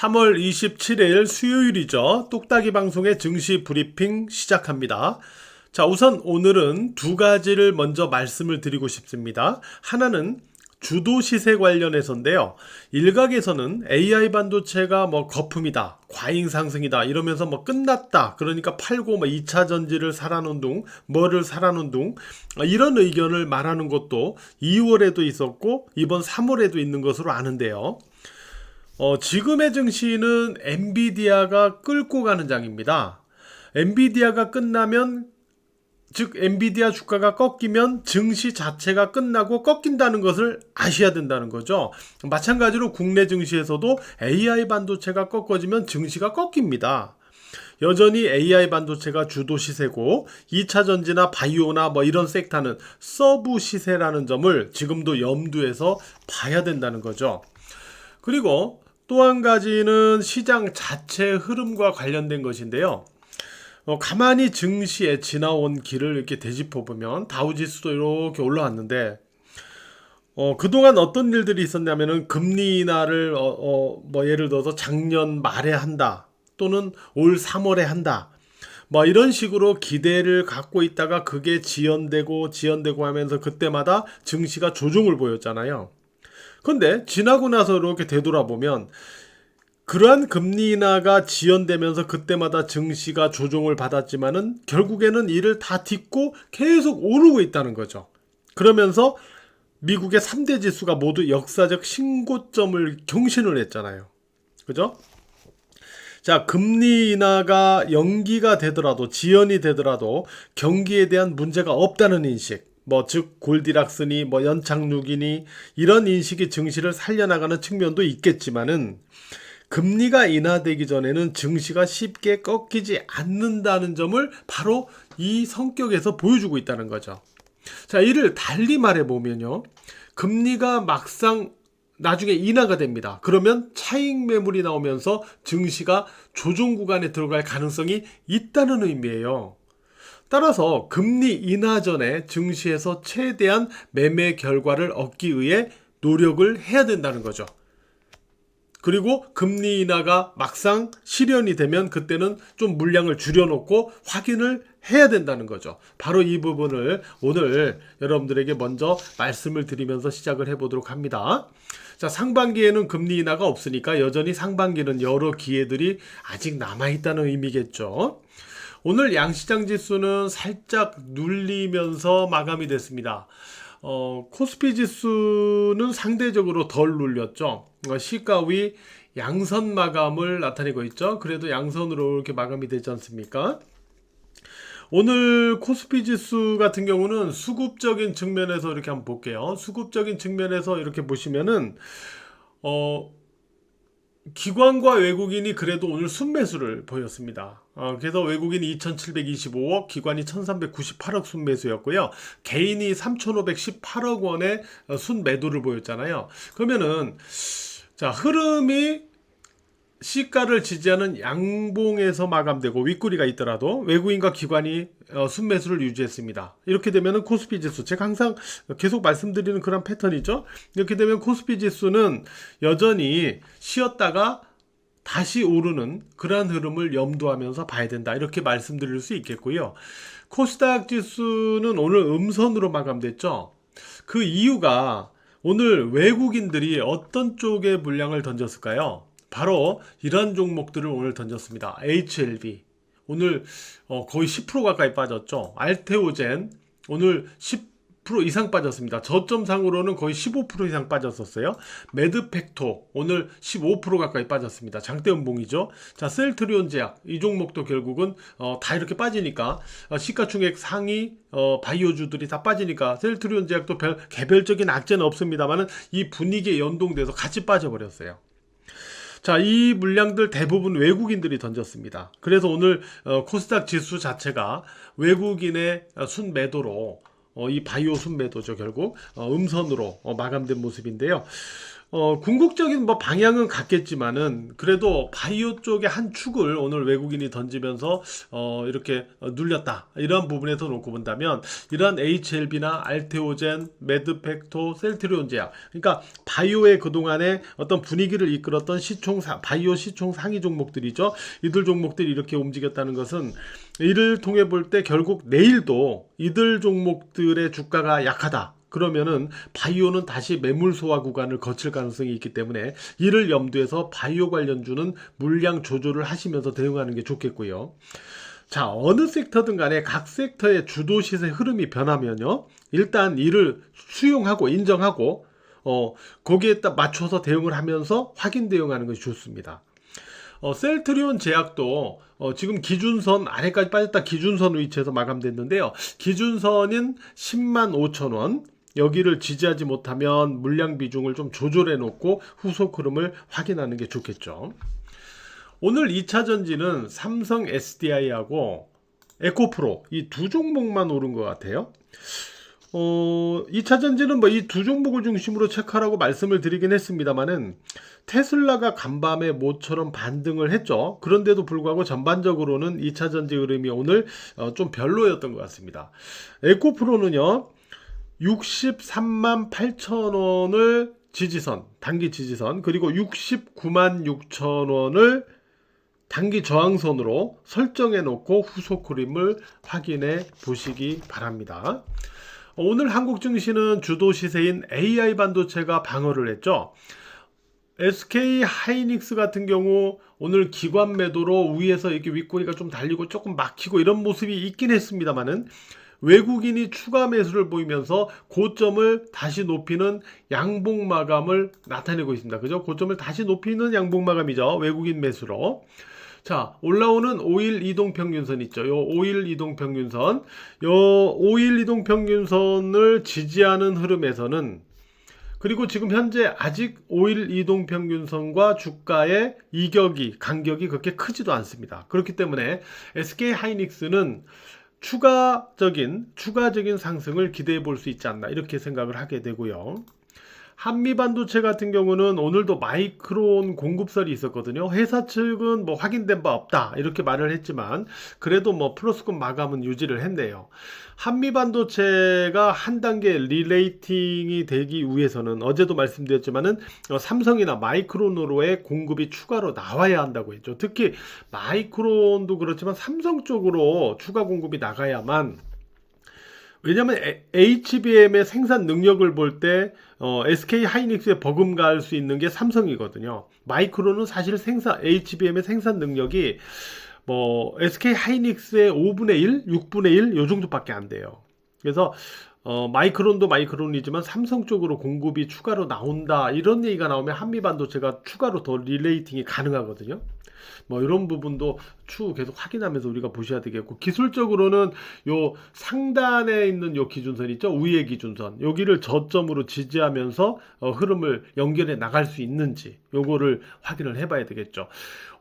3월 27일 수요일이죠. 똑딱이 방송의 증시 브리핑 시작합니다. 자, 우선 오늘은 두 가지를 먼저 말씀을 드리고 싶습니다. 하나는 주도 시세 관련해서인데요. 일각에서는 AI 반도체가 뭐 거품이다, 과잉 상승이다 이러면서 뭐 끝났다. 그러니까 팔고 뭐 2차 전지를 사라는 둥, 뭐를 사라는 둥 이런 의견을 말하는 것도 2월에도 있었고 이번 3월에도 있는 것으로 아는데요. 어, 지금의 증시는 엔비디아가 끌고 가는 장입니다. 엔비디아가 끝나면 즉 엔비디아 주가가 꺾이면 증시 자체가 끝나고 꺾인다는 것을 아셔야 된다는 거죠. 마찬가지로 국내 증시에서도 AI 반도체가 꺾어지면 증시가 꺾입니다. 여전히 AI 반도체가 주도 시세고 2차 전지나 바이오나 뭐 이런 섹터는 서브 시세라는 점을 지금도 염두에서 봐야 된다는 거죠. 그리고 또 한 가지는 시장 자체 흐름과 관련된 것인데요. 어, 가만히 증시에 지나온 길을 이렇게 되짚어 보면 다우지수도 이렇게 올라왔는데 어, 그동안 어떤 일들이 있었냐면은 금리 인하를 어, 어, 뭐 예를 들어서 작년 말에 한다 또는 올 3월에 한다 뭐 이런 식으로 기대를 갖고 있다가 그게 지연되고 지연되고 하면서 그때마다 증시가 조정을 보였잖아요. 근데 지나고 나서 이렇게 되돌아보면 그러한 금리 인하가 지연되면서 그때마다 증시가 조정을 받았지만은 결국에는 이를 다 딛고 계속 오르고 있다는 거죠. 그러면서 미국의 3대 지수가 모두 역사적 신고점을 경신을 했잖아요. 그죠? 자, 금리 인하가 연기가 되더라도 지연이 되더라도 경기에 대한 문제가 없다는 인식. 뭐 즉 골디락스니 뭐 연착륙이니 이런 인식이 증시를 살려나가는 측면도 있겠지만은 금리가 인하되기 전에는 증시가 쉽게 꺾이지 않는다는 점을 바로 이 성격에서 보여주고 있다는 거죠. 자, 이를 달리 말해 보면요. 금리가 막상 나중에 인하가 됩니다. 그러면 차익 매물이 나오면서 증시가 조정 구간에 들어갈 가능성이 있다는 의미예요. 따라서 금리 인하 전에 증시에서 최대한 매매 결과를 얻기 위해 노력을 해야 된다는 거죠. 그리고 금리 인하가 막상 실현이 되면 그때는 좀 물량을 줄여놓고 확인을 해야 된다는 거죠. 바로 이 부분을 오늘 여러분들에게 먼저 말씀을 드리면서 시작을 해보도록 합니다. 자, 상반기에는 금리 인하가 없으니까 여전히 상반기는 여러 기회들이 아직 남아있다는 의미겠죠. 오늘 양시장 지수는 살짝 눌리면서 마감이 됐습니다. 어, 코스피 지수는 상대적으로 덜 눌렸죠. 어, 시가 위 양선 마감을 나타내고 있죠. 그래도 양선으로 이렇게 마감이 되지 않습니까? 오늘 코스피 지수 같은 경우는 수급적인 측면에서 이렇게 한번 볼게요. 수급적인 측면에서 이렇게 보시면은 어 기관과 외국인이 그래도 오늘 순매수를 보였습니다. 어, 그래서 외국인이 2,725억, 기관이 1,398억 순매수였고요. 개인이 3,518억 원의 어, 순매도를 보였잖아요. 그러면은 자 흐름이 시가를 지지하는 양봉에서 마감되고 윗구리가 있더라도 외국인과 기관이 어, 순매수를 유지했습니다. 이렇게 되면 코스피 지수 제가 항상 계속 말씀드리는 그런 패턴이죠. 이렇게 되면 코스피 지수는 여전히 쉬었다가 다시 오르는 그러한 흐름을 염두하면서 봐야 된다. 이렇게 말씀드릴 수 있겠고요. 코스닥 지수는 오늘 음선으로 마감됐죠. 그 이유가 오늘 외국인들이 어떤 쪽에 물량을 던졌을까요? 바로 이런 종목들을 오늘 던졌습니다. HLB 오늘 어, 거의 10% 가까이 빠졌죠. 알테오젠 오늘 10% 이상 빠졌습니다. 저점상으로는 거의 15% 이상 빠졌었어요. 매드팩토 오늘 15% 가까이 빠졌습니다. 장대 음봉이죠. 자, 셀트리온 제약 이 종목도 결국은 어, 다 이렇게 빠지니까 어, 시가총액 상위 어, 바이오주들이 다 빠지니까 셀트리온 제약도 별 개별적인 악재는 없습니다만은 이 분위기에 연동돼서 같이 빠져버렸어요. 자, 이 물량들 대부분 외국인들이 던졌습니다. 그래서 오늘 어, 코스닥 지수 자체가 외국인의 순매도로 어, 이 바이오 순매도죠 결국 어, 음선으로 어, 마감된 모습인데요. 어, 궁극적인 뭐 방향은 같겠지만은 그래도 바이오 쪽의 한 축을 오늘 외국인이 던지면서 어, 이렇게 어, 눌렸다 이런 부분에서 놓고 본다면 이러한 HLB나 알테오젠, 메드팩토, 셀트리온 제약 그러니까 바이오의 그동안의 어떤 분위기를 이끌었던 시총 사- 바이오 시총 상위 종목들이죠 이들 종목들이 이렇게 움직였다는 것은 이를 통해 볼 때 결국 내일도 이들 종목들의 주가가 약하다. 그러면은 바이오는 다시 매물 소화 구간을 거칠 가능성이 있기 때문에 이를 염두해서 바이오 관련주는 물량 조절을 하시면서 대응하는 게 좋겠고요. 자, 어느 섹터든 간에 각 섹터의 주도 시세 흐름이 변하면요. 일단 이를 수용하고 인정하고 어, 거기에 딱 맞춰서 대응을 하면서 확인 대응하는 것이 좋습니다. 어, 셀트리온 제약도 어, 지금 기준선 아래까지 빠졌다 기준선 위치에서 마감됐는데요. 기준선인 10만 5천 원 여기를 지지하지 못하면 물량 비중을 좀 조절해 놓고 후속 흐름을 확인하는 게 좋겠죠. 오늘 2차 전지는 삼성 SDI하고 에코프로 이 두 종목만 오른 것 같아요. 어, 2차 전지는 뭐 이 두 종목을 중심으로 체크하라고 말씀을 드리긴 했습니다만은 테슬라가 간밤에 모처럼 반등을 했죠. 그런데도 불구하고 전반적으로는 2차 전지 흐름이 오늘 어, 좀 별로였던 것 같습니다. 에코프로는요. 63만 8천 원을 지지선, 단기 지지선, 그리고 69만 6천 원을 단기 저항선으로 설정해 놓고 후속 흐름을 확인해 보시기 바랍니다. 오늘 한국 증시는 주도 시세인 AI 반도체가 방어를 했죠. SK 하이닉스 같은 경우 오늘 기관 매도로 위에서 이렇게 윗꼬리가 좀 달리고 조금 막히고 이런 모습이 있긴 했습니다만은 외국인이 추가 매수를 보이면서 고점을 다시 높이는 양봉 마감을 나타내고 있습니다. 그죠? 고점을 다시 높이는 양봉 마감이죠. 외국인 매수로. 자, 올라오는 5일 이동 평균선 있죠. 요 5일 이동 평균선. 요 5일 이동 평균선을 지지하는 흐름에서는 그리고 지금 현재 아직 5일 이동 평균선과 주가의 이격이 간격이 그렇게 크지도 않습니다. 그렇기 때문에 SK 하이닉스는 추가적인 추가적인 상승을 기대해 볼 수 있지 않나 이렇게 생각을 하게 되고요. 한미 반도체 같은 경우는 오늘도 마이크론 공급설이 있었거든요. 회사 측은 뭐 확인된 바 없다 이렇게 말을 했지만 그래도 뭐 플러스권 마감은 유지를 했네요. 한미 반도체가 한 단계 리레이팅이 되기 위해서는 어제도 말씀드렸지만은 어, 삼성이나 마이크론으로의 공급이 추가로 나와야 한다고 했죠. 특히 마이크론도 그렇지만 삼성 쪽으로 추가 공급이 나가야만 왜냐하면 HBM의 생산 능력을 볼때 어, SK 하이닉스에 버금갈 수 있는 게 삼성이거든요. 마이크론은 사실 생산 HBM의 생산 능력이 뭐 SK 하이닉스의 5분의 1, 6분의 1 요 정도밖에 안 돼요. 그래서 어, 마이크론도 마이크론이지만 삼성 쪽으로 공급이 추가로 나온다 이런 얘기가 나오면 한미 반도체가 추가로 더 릴레이팅이 가능하거든요. 뭐 이런 부분도 추후 계속 확인하면서 우리가 보셔야 되겠고 기술적으로는 요 상단에 있는 요 기준선 있죠? 우의 기준선. 여기를 저점으로 지지하면서 어, 흐름을 연결해 나갈 수 있는지 요거를 확인을 해봐야 되겠죠.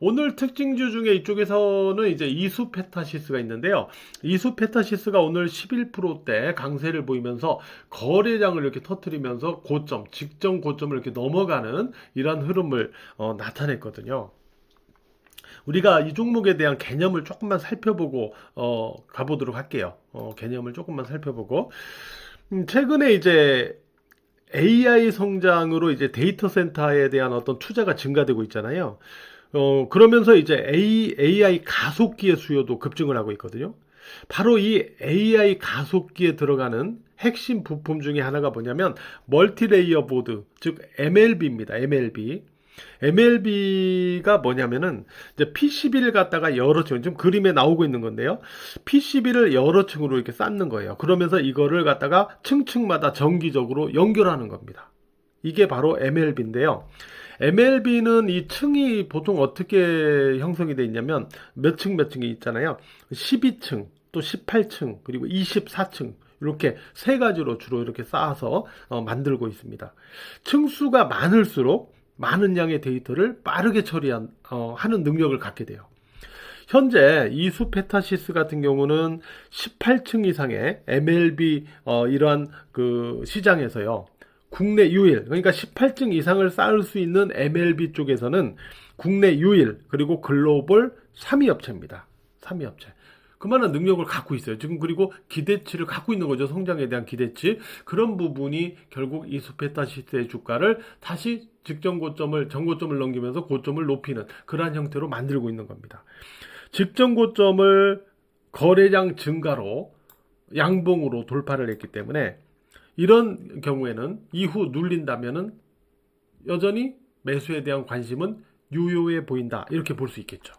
오늘 특징주 중에 이쪽에서는 이제 이수 페타시스가 있는데요. 이수 페타시스가 오늘 11%대 강세를 보이면서 거래량을 이렇게 터트리면서 고점 직전 고점을 이렇게 넘어가는 이런 흐름을 어, 나타냈거든요. 우리가 이 종목에 대한 개념을 조금만 살펴보고 어, 가보도록 할게요. 어, 개념을 조금만 살펴보고 음, 최근에 이제 AI 성장으로 이제 데이터 센터에 대한 어떤 투자가 증가되고 있잖아요. 어, 그러면서 이제 A, AI 가속기의 수요도 급증을 하고 있거든요. 바로 이 AI 가속기에 들어가는 핵심 부품 중에 하나가 뭐냐면 멀티레이어 보드, 즉 MLB입니다. MLB. MLB가 뭐냐면은 이제 PCB를 갖다가 여러 층, 지금 그림에 나오고 있는 건데요. PCB를 여러 층으로 이렇게 쌓는 거예요. 그러면서 이거를 갖다가 층층마다 정기적으로 연결하는 겁니다. 이게 바로 MLB인데요. MLB는 이 층이 보통 어떻게 형성이 되어 있냐면 몇 층 몇 층이 있잖아요. 12층, 또 18층, 그리고 24층. 이렇게 세 가지로 주로 이렇게 쌓아서 어, 만들고 있습니다. 층수가 많을수록 많은 양의 데이터를 빠르게 처리하는 어, 능력을 갖게 돼요. 현재 이수 페타시스 같은 경우는 18층 이상의 MLB 어, 이러한 그 시장에서요. 국내 유일, 그러니까 18층 이상을 쌓을 수 있는 MLB 쪽에서는 국내 유일, 그리고 글로벌 3위 업체입니다. 3위 업체. 그만한 능력을 갖고 있어요. 지금 그리고 기대치를 갖고 있는 거죠. 성장에 대한 기대치. 그런 부분이 결국 이 스페타시스의 주가를 다시 직전 고점을, 전고점을 넘기면서 고점을 높이는 그러한 형태로 만들고 있는 겁니다. 직전 고점을 거래량 증가로 양봉으로 돌파를 했기 때문에 이런 경우에는 이후 눌린다면은 여전히 매수에 대한 관심은 유효해 보인다. 이렇게 볼 수 있겠죠.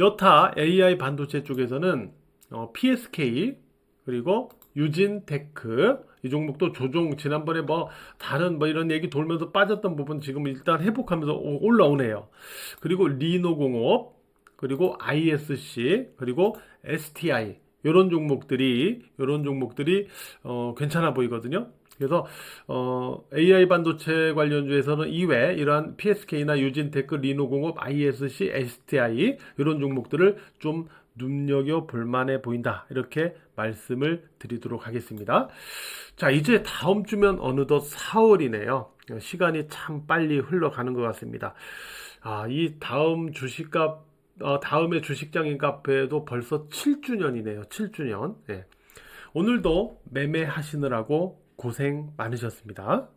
여타 AI 반도체 쪽에서는 어, PSK 그리고 유진테크 이 종목도 조종 지난번에 뭐 다른 뭐 이런 얘기 돌면서 빠졌던 부분 지금 일단 회복하면서 오- 올라오네요. 그리고 리노공업 그리고 ISC 그리고 STI 이런 종목들이 이런 종목들이 어, 괜찮아 보이거든요. 그래서 어, AI 반도체 관련주에서는 이외 이러한 PSK나 유진테크, 리노공업, ISC, STI 이런 종목들을 좀 눈여겨 볼만해 보인다 이렇게 말씀을 드리도록 하겠습니다. 자 이제 다음 주면 어느덧 4월이네요. 시간이 참 빨리 흘러가는 것 같습니다. 아, 이 다음 주식값 어, 다음에 주식장인 카페도 벌써 7주년이네요. 7주년. 예. 오늘도 매매하시느라고 고생 많으셨습니다.